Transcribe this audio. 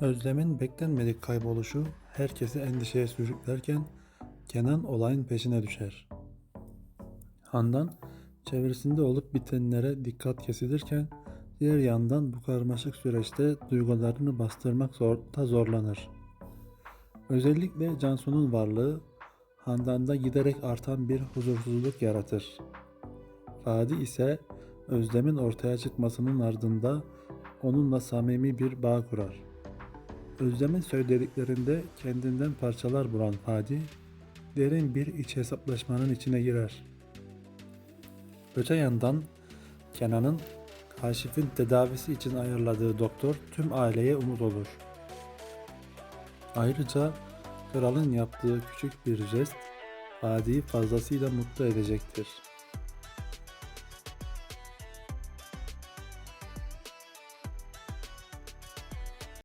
Özlem'in beklenmedik kayboluşu herkesi endişeye sürüklerken Kenan olayın peşine düşer. Handan çevresinde olup bitenlere dikkat kesilirken diğer yandan bu karmaşık süreçte duygularını bastırmak zor, da zorlanır. Özellikle Cansu'nun varlığı Handan'da giderek artan bir huzursuzluk yaratır. Fadi ise Özlem'in ortaya çıkmasının ardında onunla samimi bir bağ kurar. Özlem'in söylediklerinde kendinden parçalar bulan Fadi, derin bir iç hesaplaşmanın içine girer. Öte yandan Kenan'ın Kaşif'in tedavisi için ayarladığı doktor tüm aileye umut olur. Ayrıca kralın yaptığı küçük bir jest Fadi'yi fazlasıyla mutlu edecektir.